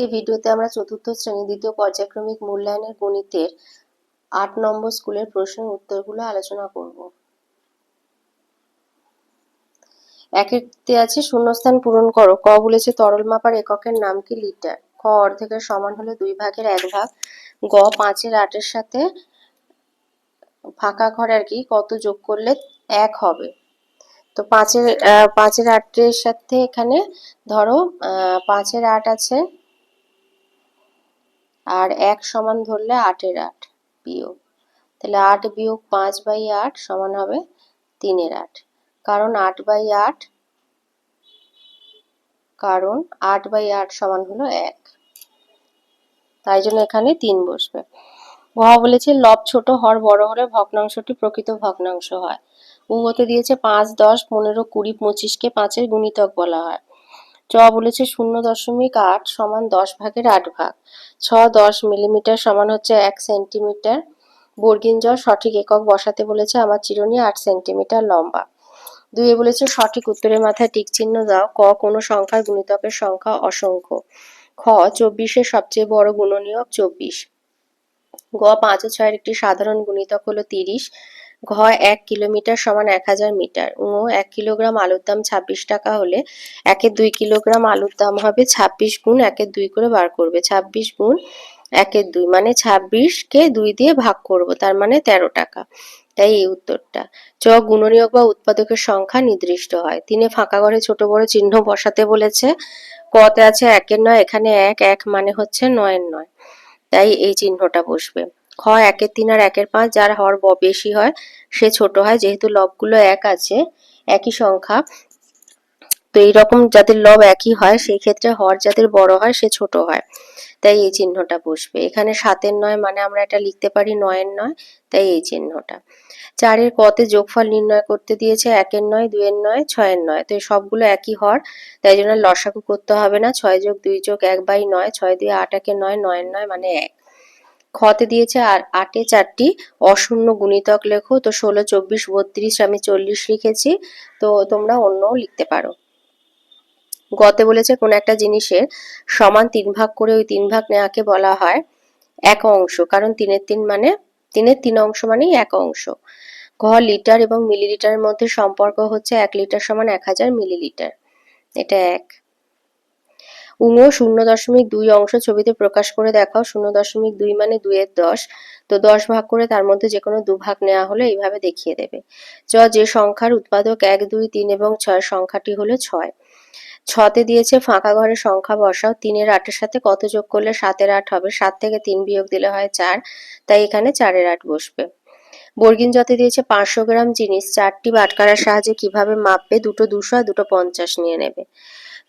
আজকে ভিডিওতে আমরা চতুর্থ শ্রেণি দ্বিতীয় পর্যায়ক্রমিক মূল্যায়নের গণিতের আট নম্বর স্কুলের প্রশ্নের উত্তরগুলো আলোচনা করব। একেতে আছে, শূন্যস্থান পূরণ করো। ক বলেছে, তরল মাপার এককের নাম কি? লিটার। খ, অর্ধেকের সমান হলে দুই ভাগের এক ভাগ। গ, পাঁচের আটের সাথে ফাঁকা ঘর আর কি? কত যোগ করলে এক হবে? তো পাঁচের পাঁচের আটের সাথে এখানে ধরো পাঁচের আট আছে আর এক সমান ধরলে আটের আট বিয়োগ। তাহলে আট বিয়োগ পাঁচ বাই আট সমান হবে তিনের আট। কারণ আট বাই আট, কারণ আট বাই আট সমান হলো এক। তাই জন্য এখানে তিন বসবে। ঘ বলেছে, লব ছোট হর বড় হলে ভগ্নাংশটি প্রকৃত ভগ্নাংশ হয়। উগতে দিয়েছে পাঁচ, দশ, পনেরো, কুড়ি, পঁচিশকে পাঁচের গুণিতক বলা হয়। চ বলেছে শূন্য দশমিক আট সমান দশ ভাগের আট ভাগ। ছ দশ মিলিমিটার সমান হচ্ছে এক সেন্টিমিটার। বর্গিন জ সঠিক একক বসাতে বলেছে আমার চিরুনি আট সেন্টিমিটার লম্বা। দুইয়ে বলেছে সঠিক উত্তরের মাথায় টিক চিহ্ন দাও। ক কোনো সংখ্যার গুণিতকের সংখ্যা অসংখ্য। খ চব্বিশের সবচেয়ে বড় গুণনীয়ক চব্বিশ। গ পাঁচ ও ছয়ের একটি সাধারণ গুণিতক হলো তিরিশ। ঘ এক কিলোমিটার সমান এক হাজার মিটার। ও এক কিলোগ্রাম আলুর দাম ছাব্বিশ টাকা হলে একের দুই কিলোগ্রাম আলুর দাম হবে ছাব্বিশ গুণ একের দুই করে বার করবে। ছাব্বিশ গুণ একের দুই মানে ছাব্বিশকে দুই দিয়ে ভাগ করব, তার মানে তেরো টাকা। তাই এই উত্তরটা। চ, গুণনীয়ক বা উৎপাদকের সংখ্যা নির্দিষ্ট হয়। তিনে ফাঁকা ঘরে ছোট বড় চিহ্ন বসাতে বলেছে। কতে আছে একের নয়, এখানে এক এক মানে হচ্ছে নয়ের নয়। তাই এই চিহ্নটা বসবে। খ একের তিন আর একের পাঁচ, যার হর ব বেশি হয়, সে ছোট হয়, যেহেতু লবগুলো এক আছে, একই সংখ্যা। তো এইরকম যাদের লব একই হয়, সেই ক্ষেত্রে হর যাদের বড় হয়, সে ছোট হয়। তাই এই চিহ্নটা বসবে। এখানে সাতের নয় মানে আমরা এটা লিখতে পারি নয়ের নয়, তাই এই চিহ্নটা। চারের কতে যোগফল নির্ণয় করতে দিয়েছে একের নয়, দুইয়ের নয়, ছয়ের নয়। তো সবগুলো একই হর, তাই জন্য লসাগু করতে হবে না। ছয় যোগ দুই যোগ এক বাই নয়, ছয় দিয়ে আট একে নয়, নয়ের নয় মানে এক। খতে দিয়েছে আর আটে চারটি অশূন্য গুণিতক লেখো। তো ষোলো, চব্বিশ, বত্রিশ আমি চল্লিশ লিখেছি। তো তোমরা অন্য লিখতে পারো। গতে বলেছে কোন একটা জিনিসের সমান তিন ভাগ করে ওই তিন ভাগ নেওয়াকে বলা হয় এক অংশ। কারণ তিনের তিন মানে তিনের তিন অংশ মানেই এক অংশ। ঘ লিটার এবং মিলিলিটারের মধ্যে সম্পর্ক হচ্ছে এক লিটার সমান এক হাজার মিলিলিটার। এটা এক। উঙো শূন্য দশমিক দুই অংশ ছবিতে প্রকাশ করে দেখাও, শূন্য দশমিক দুই মানে দুইয়ের দশ। তো দশ ভাগ করে তার মধ্যে যে কোনো দু ভাগ নেওয়া হলে এইভাবে দেখিয়ে দেবে। জ যে সংখ্যার উৎপাদক এক, দুই, তিন এবং ছয়, সংখ্যাটি হলো ছয়। ছতে দিয়েছে ফাঁকা ঘরের সংখ্যা বসাও, তিনের আটের সাথে কত যোগ করলে সাতের আট হবে? সাত থেকে তিন বিয়োগ দিলে হয় চার, তাই এখানে চারের আট বসবে। বর্গিন যতে দিয়েছে পাঁচশো গ্রাম জিনিস, চারটি বাটকারার সাহায্যে কীভাবে মাপবে? দুটো দুশো আর দুটো পঞ্চাশ নিয়ে নেবে।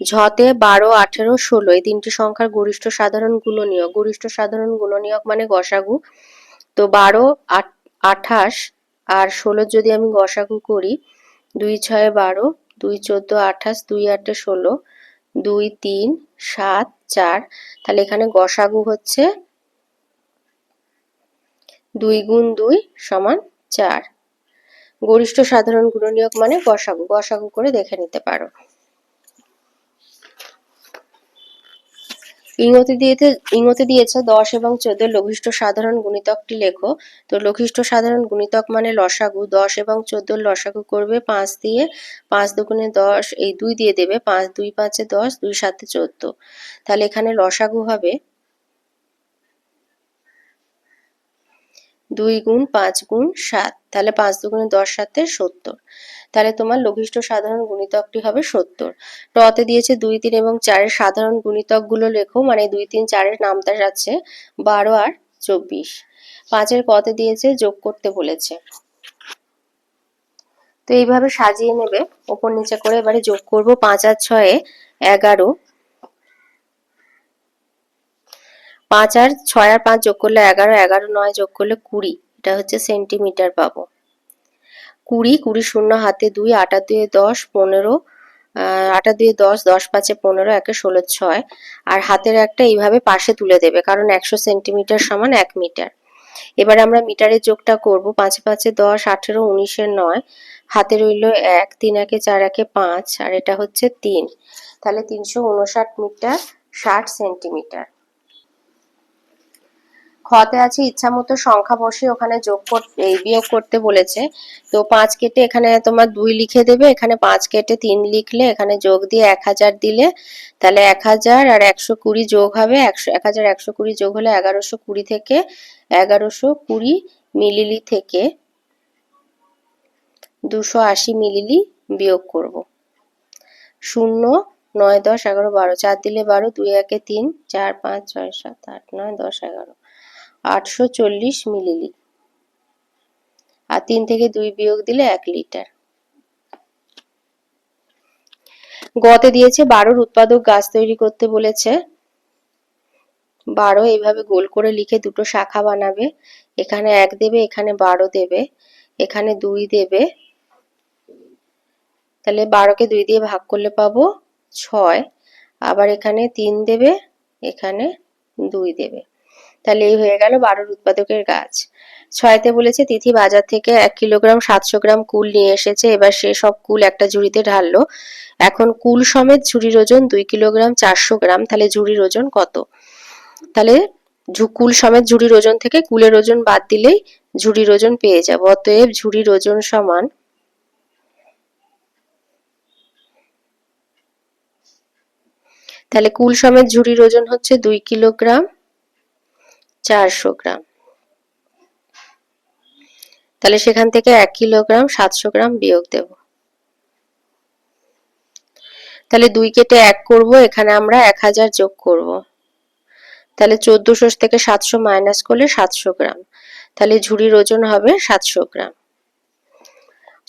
ঝতে বারো, আঠেরো, ষোলো, এই তিনটি সংখ্যার গরিষ্ঠ সাধারণ গুণনীয়ক। গরিষ্ঠ সাধারণ গুণনীয়ক মানে গসাগু। তো বারো আঠাশ আর ষোলো যদি আমি গসাগু করি, দুই ছয় বারো, দুই চোদ্দ, আঠাশ, দুই আটে, ষোলো, দুই তিন, সাত, চার, তাহলে এখানে গসাগু হচ্ছে দুই গুণ দুই সমান চার। গরিষ্ঠ সাধারণ গুণনীয়ক মানে গসাগু। গসাগু করে দেখে নিতে পারো। ইংরেজি দিয়েছে ইংরেজি দিয়েছে দশ এবং চোদ্দ লঘিষ্ঠ সাধারণ গুণিতকটি লেখো। তো লঘিষ্ঠ সাধারণ গুণিতক মানে লসাগু। দশ এবং চোদ্দ লসাগু করবে পাঁচ দিয়ে, পাঁচ দুগুণে দশ, এই দুই দিয়ে দেবে পাঁচ, দুই পাঁচে দশ, দুই সাতে চোদ্দ। তাহলে এখানে লসাগু হবে দুই গুণ পাঁচ গুণ সাত। তাহলে পাঁচ দুগুণে দশ সাতে সত্তর। তাহলে তোমার লঘিষ্ঠ সাধারণ গুণিতকটি হবে সত্তর। টতে দিয়েছে দুই তিন এবং চারের সাধারণ গুণিতকগুলো লেখো মানে দুই তিন চারের নামতা যাচ্ছে বারো আর চব্বিশ। পাঁচের কতে দিয়েছে যোগ করতে বলেছে। তো এইভাবে সাজিয়ে নেবে, ওপর নিচে করে এবারে যোগ করব পাঁচ আর ছয়ে এগারো। পাঁচ আর ছয় আর পাঁচ যোগ করলে এগারো এগারো নয় যোগ করলে কুড়ি, এটা হচ্ছে সেন্টিমিটার পাবো। কুড়ি কুড়ি শূন্য, হাতে দুই, আটা দুয়ে দশ, পনেরো আটা দুয়ে দশ দশ পাঁচে পনেরো, একে ষোলো, ছয়। আর হাতের একটা এইভাবে পাশে তুলে দেবে, কারণ একশো সেন্টিমিটার সমান এক মিটার। এবার আমরা মিটারের যোগটা করব, পাঁচে পাঁচে দশ, আঠেরো উনিশের নয়, হাতে রইল এক, তিন একে চার একে পাঁচ, আর এটা হচ্ছে তিন। তাহলে তিনশো উনষাট মিটার ষাট সেন্টিমিটার। খতে আছে ইচ্ছা মতো সংখ্যা বসে ওখানে যোগ করতে বিয়োগ করতে বলেছে। তো পাঁচ কেটে এখানে তোমার দুই লিখে দেবে, এখানে পাঁচ কেটে তিন লিখলে এখানে যোগ দিয়ে এক হাজার দিলে, তাহলে এক হাজার আর একশো কুড়ি যোগ হবে, একশো এক হাজার একশো কুড়ি যোগ হলে এগারোশো কুড়ি থেকে এগারোশো কুড়ি মিলিলি থেকে দুশো আশি মিলিলি বিয়োগ করব। শূন্য, নয়, দশ, এগারো, বারো, চার দিলে বারো, দুই, একে তিন, চার, পাঁচ, ছয়, সাত, আট, নয়, দশ, এগারো। আটশো চল্লিশ মিলিলি। আর তিন থেকে দুই বিয়োগ দিলে এক লিটার। গতে দিয়েছে বারোর উৎপাদক গাছ তৈরি করতে বলেছে। বারো এইভাবে গোল করে লিখে দুটো শাখা বানাবে। এখানে এক দেবে, এখানে বারো দেবে, এখানে দুই দেবে। তাহলে বারোকে দুই দিয়ে ভাগ করলে পাবো ছয়। আবার এখানে তিন দেবে, এখানে দুই দেবে। তাহলে এই হয়ে গেল বারোর উৎপাদকের গাছ। ছয়তে বলেছে, তিথি বাজার থেকে এক কিলোগ্রাম সাতশো গ্রাম কুল নিয়ে এসেছে, এবার সে সব কুল একটা ঝুড়িতে ঢাললো। এখন কুল সমেত ঝুড়ির ওজন দুই কিলোগ্রাম চারশো গ্রাম, তাহলে ঝুড়ির ওজন কত? তাহলে কুল সমেত ঝুড়ির ওজন থেকে কুলের ওজন বাদ দিলেই ঝুড়ির ওজন পেয়ে যাব, অতএব ঝুড়ির ওজন সমান তাহলে কুল সমেত ঝুড়ির ওজন হচ্ছে দুই কিলোগ্রাম চারশো গ্রাম। তাহলে সেখান থেকে এক কিলোগ্রাম, সাতশো গ্রাম বিয়োগ দেব। তাহলে দুই কেটে এক করব, এখানে আমরা এক হাজার যোগ করব। তাহলে চোদ্দশো থেকে সাতশো মাইনাস করলে সাতশো গ্রাম। তাহলে ঝুড়ির ওজন হবে সাতশো গ্রাম।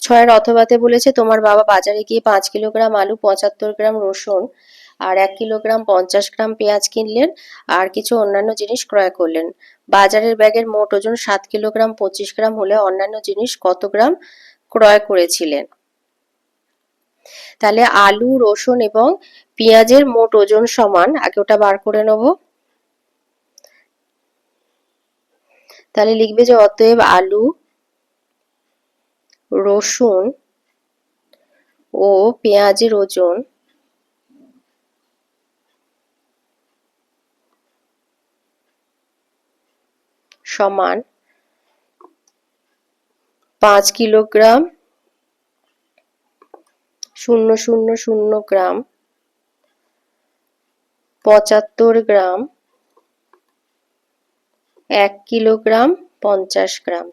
ছয়ের অথবাতে বলেছে, তোমার বাবা বাজারে গিয়ে পাঁচ কিলোগ্রাম আলু, পঁচাত্তর গ্রাম রসুন আর এক কিলোগ্রাম পঞ্চাশ গ্রাম পেঁয়াজ কিনলেন আর কিছু অন্যান্য জিনিস ক্রয় করলেন। বাজারের ব্যাগের মোট ওজন সাত কিলোগ্রাম, পঁচিশ গ্রাম হলে অন্যান্য জিনিস কত গ্রাম ক্রয় করেছিলেন? তাহলে আলু, রসুন এবং পেঁয়াজের মোট ওজন সমান, আগে ওটা বার করে নেব। তাহলে লিখবে যে অতএব আলু, রসুন ও পেঁয়াজের ওজন সমান পাঁচ কিলোগ্রাম শূন্য শূন্য শূন্য গ্রাম পঁচাত্তর গ্রাম এক কিলোগ্রাম পঞ্চাশ গ্রাম।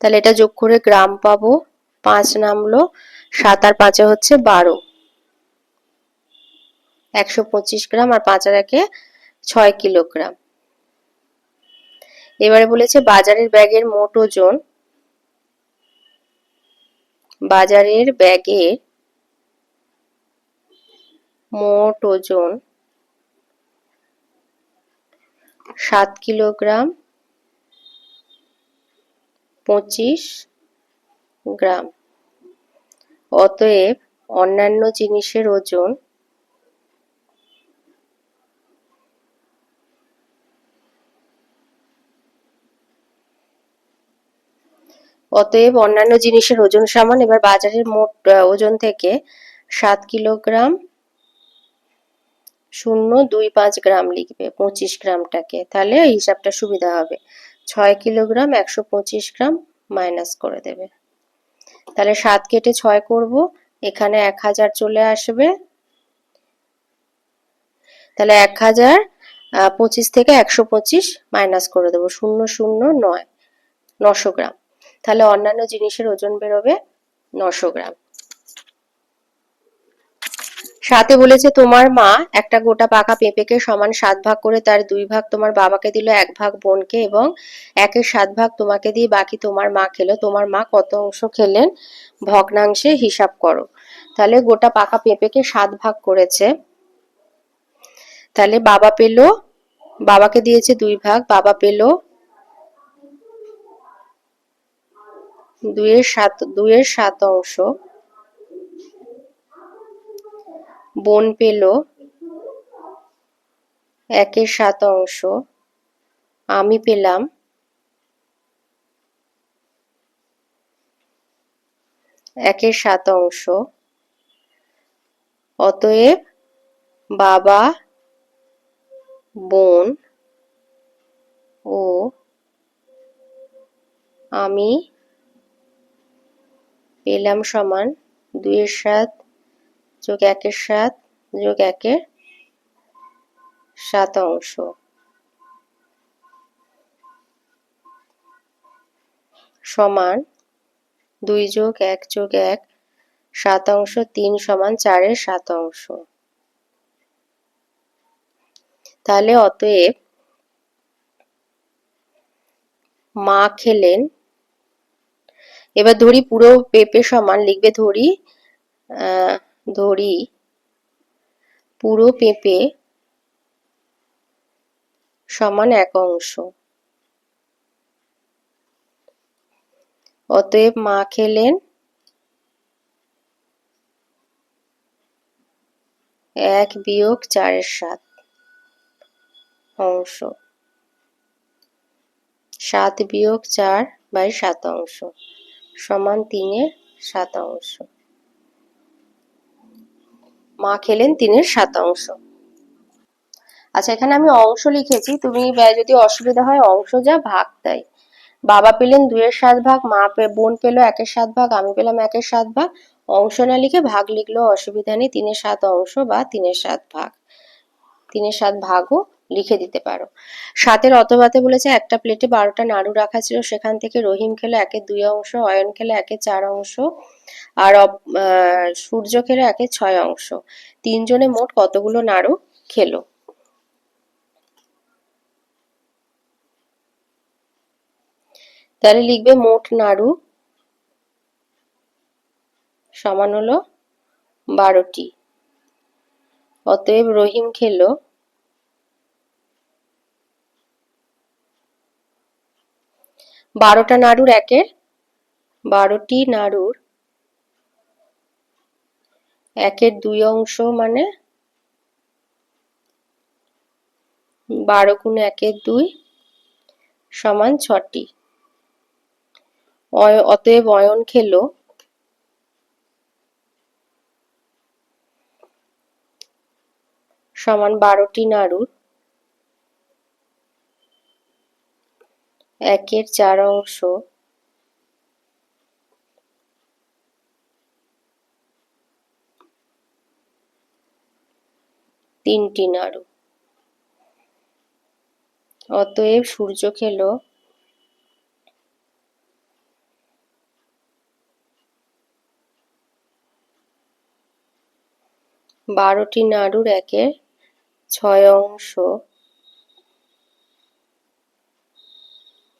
তাহলে এটা যোগ করে গ্রাম পাবো, পাঁচ নামলো, সাত আর পাঁচে হচ্ছে বারো। একশো পঁচিশ গ্রাম আর পাঁচ আর একে ছয় কিলোগ্রাম। এবারে বলেছে বাজারের ব্যাগের মোট ওজন। বাজারের ব্যাগের মোট ওজন সাত কিলোগ্রাম, পঁচিশ গ্রাম। অতএব অন্যান্য জিনিসের ওজন অতএব অন্যান্য জিনিসের ওজন সমান। এবার বাজারের মোট ওজন থেকে সাত কিলোগ্রাম শূন্য দুই পাঁচ গ্রাম লিখবে, পঁচিশ গ্রামটাকে। তাহলে হিসাবটা সুবিধা হবে। ছয় কিলোগ্রাম একশো পঁচিশ গ্রাম মাইনাস করে দেবে। তাহলে সাত কেটে ছয় করব, এখানে এক হাজার চলে আসবে। তাহলে এক হাজার পঁচিশ থেকে একশো পঁচিশ মাইনাস করে দেবো, শূন্য শূন্য নয়, নশো গ্রাম। তাহলে অন্যান্য জিনিসের ওজন বেরোবে নশো গ্রাম। সাথে বলেছে, তোমার মা একটা গোটা পাকা পেঁপেকে সমান সাত ভাগ করে তার দুই ভাগ তোমার বাবাকে দিল, এক ভাগ বোনকে এবং একের সাত ভাগ তোমাকে দিয়ে বাকি তোমার মা খেলো। তোমার মা কত অংশ খেলেন? ভগ্নাংশে হিসাব করো। তাহলে গোটা পাকা পেঁপেকে সাত ভাগ করেছে। তাহলে বাবা পেল, বাবাকে দিয়েছে দুই ভাগ, বাবা পেল দুইয়ের সাত দুইয়ের সাত অংশ। বোন পেল একের সাত অংশ। আমি পেলাম একের সাত অংশ। অতএব বাবা, বোন ও আমি পেলাম সমান দুইয়ের সাত যোগ একের সাত যোগ একের সাত অংশ। সমান দুই যোগ এক যোগ এক সাত অংশ তিন সমান চারের সাত অংশ। তাহলে অতএব মা খেলেন এবার ধরি পুরো পেঁপে সমান, লিখবে ধরি ধরি পুরো পেঁপে সমান এক অংশ। অতএব মা খেলেন এক বিয়োগ চারের সাত অংশ। সাত বিয়োগ চার বাই সাত অংশ। সমান তিনের সাত অংশ। মা খেলেন তিনের সাত অংশ। আচ্ছা এখানে আমি অংশ লিখেছি। তুমি যদি অসুবিধা হয় অংশ যা, ভাগ তাই। বাবা পেলেন দুয়ের সাত ভাগ, মা বোন পেল একের সাত ভাগ, আমি পেলাম একের সাত ভাগ। অংশ না লিখে ভাগ লিখলেও অসুবিধা নেই, তিনের সাত অংশ বা তিনের সাত ভাগ। তিনের সাত ভাগও লিখে দিতে পারো। সাতের অতবাতে বলেছে, একটা প্লেটে বারোটা নাড়ু রাখা ছিল, সেখান থেকে রহিম খেলো একের দুই অংশ, অয়ন খেলো একের চার অংশ, আর সূর্য খেলো একের ছয় অংশ। তিনজনে মোট কতগুলো নাড়ু খেলো? তাহলে লিখবে মোট নাড়ু সমান হলো বারোটি। অতএব রহিম খেলো বারোটা নাড়ুর একের, বারোটি নাড়ুর একের দুই অংশ মানে বারো গুণ একের দুই সমান ছটি। অতএব অয়ন খেলো। সমান বারোটি নাড়ুর। একের চার অংশ তিনটি নাড়ু। অতএব সূর্য খেলো। বারোটি নাড়ুর একের ছয় অংশ।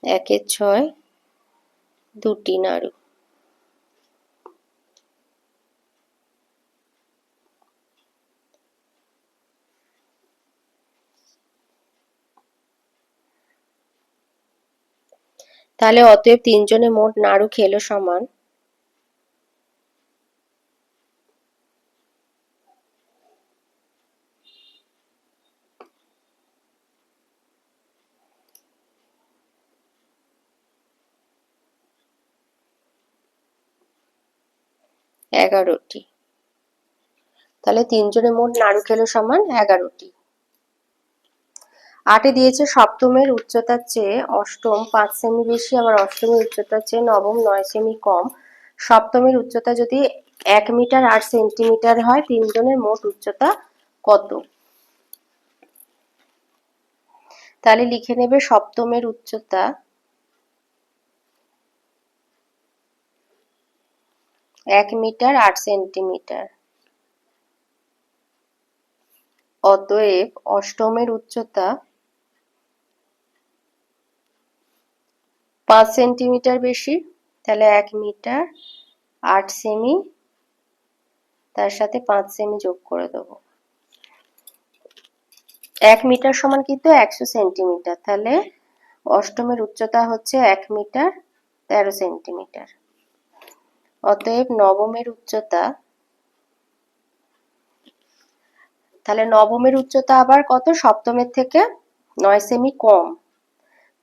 একের ছয় দুটি নাড়ু। তাহলে অতএব তিনজনে মোট নাড়ু খেলো সমান। এগারোটি। তাহলে তিনজনে মোট নাড়ু খেলো সমান এগারোটি। আটে দিয়েছে সপ্তমের উচ্চতার চেয়ে অষ্টম। পাঁচ সেমি বেশি, আবার অষ্টমের উচ্চতার চেয়ে নবম, নয় সেমি কম। সপ্তমের উচ্চতা যদি এক মিটার আট সেন্টিমিটার হয়, তিনজনের মোট উচ্চতা কত? তাহলে লিখে নেবে সপ্তমের উচ্চতা এক মিটার আট সেন্টিমিটার। অতএব অষ্টমের উচ্চতা পাঁচ সেন্টিমিটার বেশি, তাহলে এক মিটার আট সেমি, তার সাথে পাঁচ সেমি যোগ করে দেব। এক মিটার সমান কিন্তু একশো সেন্টিমিটার, তাহলে অষ্টমের উচ্চতা হচ্ছে এক মিটার তেরো সেন্টিমিটার। অতএব নবমের উচ্চতা, তাহলে নবমের উচ্চতা আবার কত? সপ্তমের থেকে নয় সেমি কম।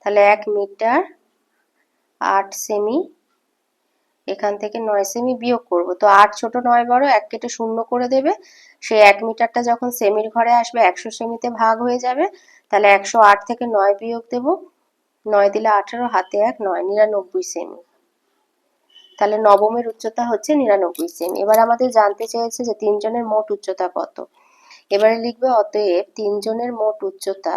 তাহলে এক মিটার আট সেমি, এখান থেকে নয় সেমি বিয়োগ করব। তো আট ছোট নয় বড়, এক কেটে শূন্য করে দেবে। সেই এক মিটারটা যখন সেমির ঘরে আসবে, একশো সেমিতে ভাগ হয়ে যাবে। তাহলে একশো আট থেকে নয় বিয়োগ দেব। নয় দিলে আঠারো, হাতে এক নয়, নিরানব্বই সেমি। তাহলে নবমের উচ্চতা হচ্ছে নিরানব্বই সেমি। এবার আমাদের জানতে চেয়েছে যে তিনজনের মোট উচ্চতা কত। এবারে লিখবে, অতএব তিনজনের মোট উচ্চতা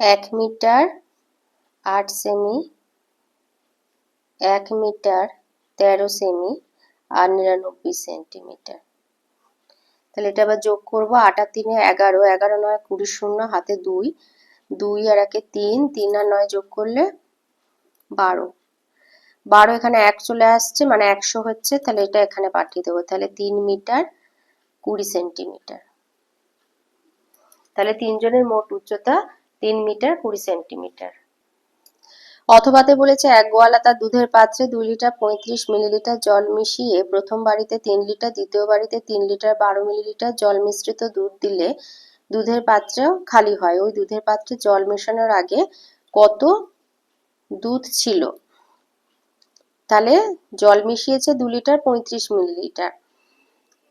এক মিটার আট সেমি, এক মিটার তেরো সেমি আর নিরানব্বই সেন্টিমিটার। তাহলে এটা আবার যোগ করব আটা তিনে এগারো এগারো নয় কুড়ি শূন্য, হাতে দুই। দুই আর একে তিন তিন আর নয় যোগ করলে বারো। বারো এখানে এক চলে আসছে মানে একশো হচ্ছে, তাহলে এটা এখানে পাঠিয়ে দেবো। তাহলে তিন মিটার কুড়ি সেন্টিমিটার। তাহলে তিনজনের মোট উচ্চতা তিন মিটার কুড়ি সেন্টিমিটার। অথবাতে বলেছে, এক গোয়ালা তার দুধের পাত্রে দুই লিটার পঁয়ত্রিশ মিলিলিটার জল মিশিয়ে প্রথম বাড়িতে তিন লিটার, দ্বিতীয় বাড়িতে তিন লিটার, বারো মিলিলিটার জল মিশ্রিত দুধ দিলে দুধের পাত্র খালি হয়। ওই দুধের পাত্রে জল মেশানোর আগে কত দুধ ছিল? তাহলে জল মিশিয়েছে দু লিটার পঁয়ত্রিশ মিলিলিটার।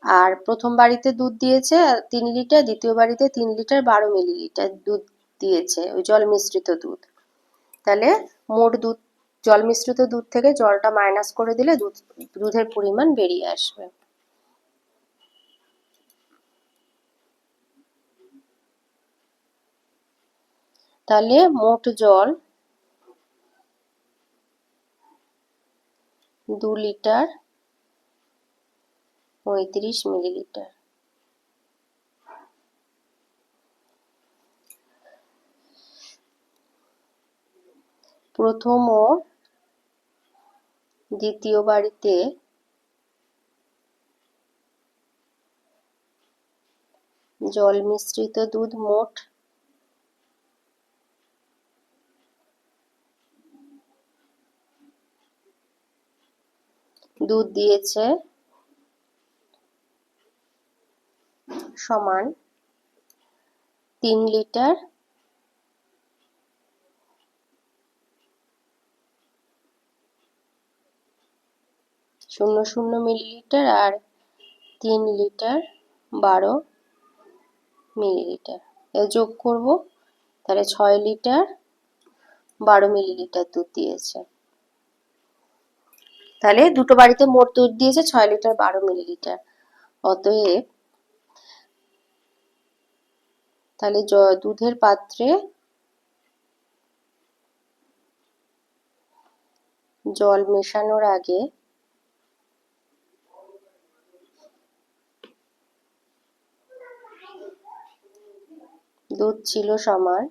আর প্রথম বাড়িতে দুধ দিয়েছে তিন লিটার, দ্বিতীয় বাড়িতে তিন লিটার, বারো মিলিলিটার দুধ দিয়েছে, ওই জল মিশ্রিত দুধ। তাহলে মোট দুধ, জল মিশ্রিত দুধ থেকে জলটা মাইনাস করে দিলে দুধ, দুধের পরিমাণ বেরিয়ে আসবে। তাহলে মোট জল দু লিটার পঁয়ত্রিশ মিলিলিটার। প্রথম ও দ্বিতীয় বাড়িতে জল মিশ্রিত দুধ মোট দুধ দিয়েছে সমান তিন লিটার শূন্য শূন্য মিলিলিটার আর তিন লিটার বারো মিলিলিটার। এ যোগ করব, তাহলে ছয় লিটার বারো মিলিলিটার দুধ দিয়েছে। তাহলে দুটো বাড়িতে মোট দুধ দিয়েছে, ছয় লিটার বারো মিলিলিটার। অতএব তাহলে দুধের পাত্রে জল মেশানোর আগে দুধ ছিল সমান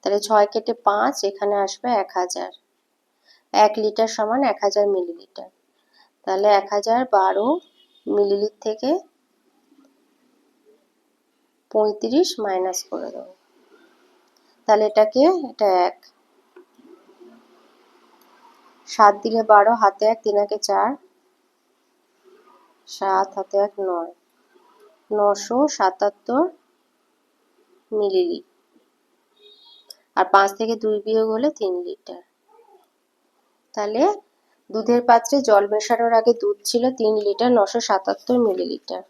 তাহলে ছয় কেটে পাঁচ, এখানে আসবে এক হাজার। এক লিটার সমান এক হাজার মিলিলিটার। তাহলে এক হাজার বারো মিলিলিটার থেকে পঁয়ত্রিশ মাইনাস করে দেবো। তাহলে এটাকে, এটা এক। সাত দিলে বারো, হাতে এক, তিন একে চার। সাত, হাতে এক, নয়। নশো সাতাত্তর মিলিলিটার আর পাঁচ থেকে দুই বিয়োগ হলে তিন লিটার। তাহলে দুধের পাত্রে জল মেশানোর আগে দুধ ছিল তিন লিটার, নশো সাতাত্তর মিলিলিটার।